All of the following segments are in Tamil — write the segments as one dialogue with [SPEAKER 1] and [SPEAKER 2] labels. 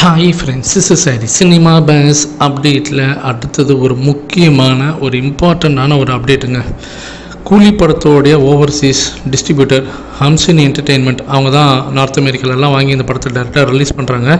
[SPEAKER 1] ஹாய் ஃப்ரெண்ட்ஸ் இஸ் சாரி சினிமா பேஸ் அப்டேட்டில் அடுத்தது ஒரு முக்கியமான ஒரு இம்பார்ட்டண்ட்டான ஒரு அப்டேட்டுங்க கூலி படத்தோடைய ஓவர்சீஸ் டிஸ்ட்ரிபியூட்டர் ஹம்சினி என்டர்டெயின்மெண்ட் அவங்க தான் நார்த் அமெரிக்காலலாம் வாங்கி இந்த படத்தை டேரெக்டாக ரிலீஸ் பண்ணுறாங்க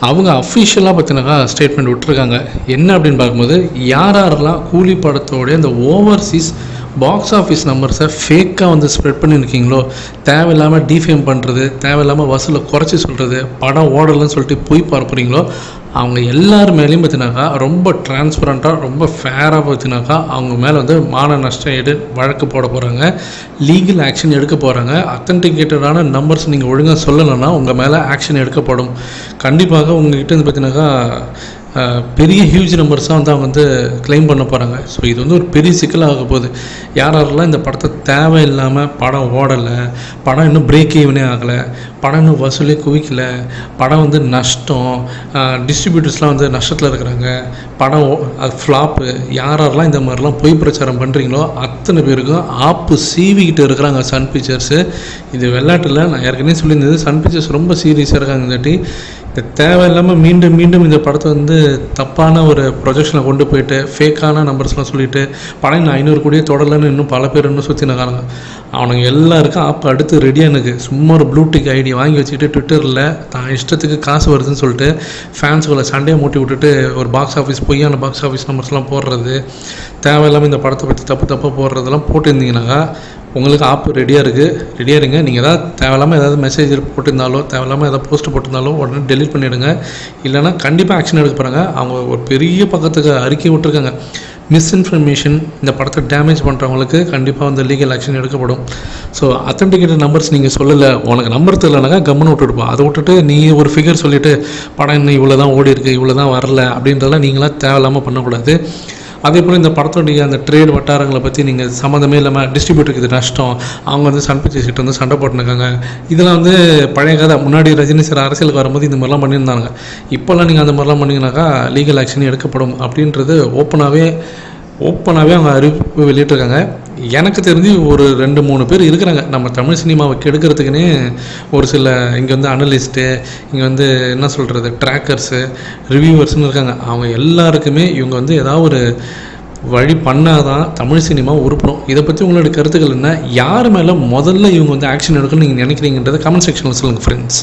[SPEAKER 1] அவங்க அஃபிஷியலாக பார்த்தீங்கன்னாக்கா ஸ்டேட்மெண்ட் விட்டுருக்காங்க. என்ன அப்படின்னு பார்க்கும்போது யார் யாரெல்லாம் கூலி படத்தோடைய இந்த ஓவர்சீஸ் பாக்ஸ் ஆஃபீஸ் நம்பர்ஸை ஃபேக்காக வந்து ஸ்ப்ரெட் பண்ணியிருக்கீங்களோ தேவையில்லாமல் டிஃபேம் பண்ணுறது தேவையில்லாமல் வசூலை குறைச்சி சொல்கிறது படம் ஓடலைன்னு சொல்லிட்டு போய் பார்ப்புறீங்களோ? அவங்க எல்லார் மேலேயும் பார்த்தினாக்கா ரொம்ப டிரான்ஸ்பரண்ட்டாக ரொம்ப ஃபேராக பார்த்தினாக்கா அவங்க மேலே வந்து மான நஷ்டம் எடு வழக்கு போட போகிறாங்க லீகல் ஆக்ஷன் எடுக்க போகிறாங்க அத்தன்டிகேட்டடான நம்பர்ஸ் நீங்கள் ஒழுங்காக சொல்லலைன்னா உங்கள் மேலே ஆக்ஷன் எடுக்கப்படும். கண்டிப்பாக உங்ககிட்ட வந்து பார்த்தினாக்கா பெரிய ஹியூஜ் நம்பர்ஸாக வந்து அவங்க வந்து க்ளைம் பண்ண போகிறாங்க ஸோ இது வந்து ஒரு பெரிய சிக்கலாக போகுது. யார் யாரெல்லாம் இந்த படத்தை தேவையில்லாமல் படம் ஓடலை படம் இன்னும் பிரேக் ஈவனே ஆகலை படம் வசூலே குவிக்கல. படம் வந்து நஷ்டம். டிஸ்ட்ரிபியூட்டர்ஸ்லாம் வந்து நஷ்டத்தில் இருக்கிறாங்க. படம் அது ஃப்ளாப்பு யார் யாரெல்லாம் இந்த மாதிரிலாம் பொய் பிரச்சாரம் பண்ணுறீங்களோ அத்தனை பேருக்கும் ஆப்பு சீவிக்கிட்டு இருக்கிறாங்க சன் பிக்சர்ஸு இது விளையாட்டில் நான் ஏற்கனவே சொல்லியிருந்தது. சன் பிக்சர்ஸ் ரொம்ப சீரியஸாக இருக்காங்க இந்தாட்டி இந்த தேவையில்லாமல் மீண்டும் மீண்டும் இந்த படத்தை வந்து தப்பான ஒரு ப்ரொஜெக்ஷனில் கொண்டு போயிட்டு ஃபேக்கான நம்பர்ஸ்லாம் சொல்லிட்டு படம் நான் ஐநூறு கோடியே தொடரலன்னு இன்னும் பல பேர் இன்னும் சுற்றி நகாங்க அவனுங்க எல்லாருக்கும் ஆப் அடுத்து ரெடியாக எனக்கு சும்மா ஒரு ப்ளூடிக் நீ வாங்கி வச்சுக்கிட்டு ட்விட்டரில் தான் இஷ்டத்துக்கு காசு வருதுன்னு சொல்லிட்டு ஃபேன்ஸுக்குள்ள சண்டையை மூட்டி விட்டுட்டு ஒரு பாக்ஸ் ஆஃபீஸ் பொய்யான பாக்ஸ் ஆஃபீஸ் நம்பர்ஸ்லாம் போடுறது தேவையில்லாமல் இந்த படத்தை பற்றி தப்பு தப்பாக போடுறதெல்லாம் போட்டிருந்தீங்கன்னாக்கா உங்களுக்கு ஆப் ரெடியாக இருக்குது ரெடியாக இருங்க. நீங்கள் ஏதாவது தேவையில்லாமல் ஏதாவது மெசேஜ் போட்டிருந்தாலோ தேவையில்லாமல் ஏதாவது போஸ்ட் போட்டிருந்தாலோ உடனே டெலிட் பண்ணிவிடுங்க இல்லைன்னா கண்டிப்பாக ஆக்ஷன் எடுக்க போகிறாங்க அவங்க ஒரு பெரிய பக்கத்துக்கு அறிக்கை விட்டுருக்காங்க. மிஸ்இன்ஃபர்மேஷன் இந்த படத்தை டேமேஜ் பண்ணுறவங்களுக்கு கண்டிப்பாக வந்து லீகல் ஆக்ஷன் எடுக்கப்படும். ஸோ அத்தன்டிகேட்டட் நம்பர்ஸ் நீங்கள் சொல்லலை உனக்கு நம்பர் தெரியலனாக்கா கம்முன்னு விட்டுடுப்போம் அதை விட்டுட்டு நீ ஒரு ஃபிகர் சொல்லிவிட்டு படம் இன்னும் இவ்வளோ தான் ஓடி இருக்கு இவ்வளோ தான் வரல அப்படின்றதெல்லாம் நீங்களாம் தேவையில்லாமல் பண்ணக்கூடாது. அதே போல் இந்த படத்துடைய அந்த ட்ரேட் வட்டாரங்களை பற்றி நீங்கள் சம்மந்தமே இல்லாமல் டிஸ்ட்ரிபியூட்டருக்கு இது நஷ்டம். அவங்க வந்து சன் பிக்சர்ஸ் கிட்ட வந்து சண்டை போட்டுருக்காங்க இதெல்லாம் வந்து பழைய கதை. முன்னாடி ரஜினி சார் அரசியலுக்கு வரும்போது இந்த மாதிரிலாம் பண்ணியிருந்தாங்க. இப்போல்லாம் நீங்கள் அந்த மாதிரிலாம் பண்ணிங்கனாக்கா லீகல் ஆக்ஷன் எடுக்கப்படும் அப்படின்றது ஓப்பனாகவே ஓப்பனாகவே அவங்க அறிவிப்பு வெளியிட்டிருக்காங்க. எனக்கு தெரிஞ்சு ஒரு ரெண்டு மூணு பேர் இருக்கிறாங்க. நம்ம தமிழ் சினிமாவை கெடுக்கிறதுக்குன்னே ஒரு சில இங்கே வந்து அனலிஸ்ட்டு இங்கே வந்து என்ன சொல்கிறது ட்ராக்கர்ஸு ரிவ்யூவர்ஸ்னு இருக்காங்க. அவங்க எல்லாருக்குமே இவங்க வந்து ஏதாவது ஒரு வழி பண்ணாதான் தமிழ் சினிமா உருப்படும். இதை பற்றி உங்களோட கருத்துக்கள் என்ன? யார் மேலே முதல்ல இவங்க வந்து ஆக்ஷன் எடுக்கணும்னு நீங்கள் நினைக்கிறீங்கன்றத கமெண்ட் செக்ஷனில் சொல்லுங்கள் ஃப்ரெண்ட்ஸ்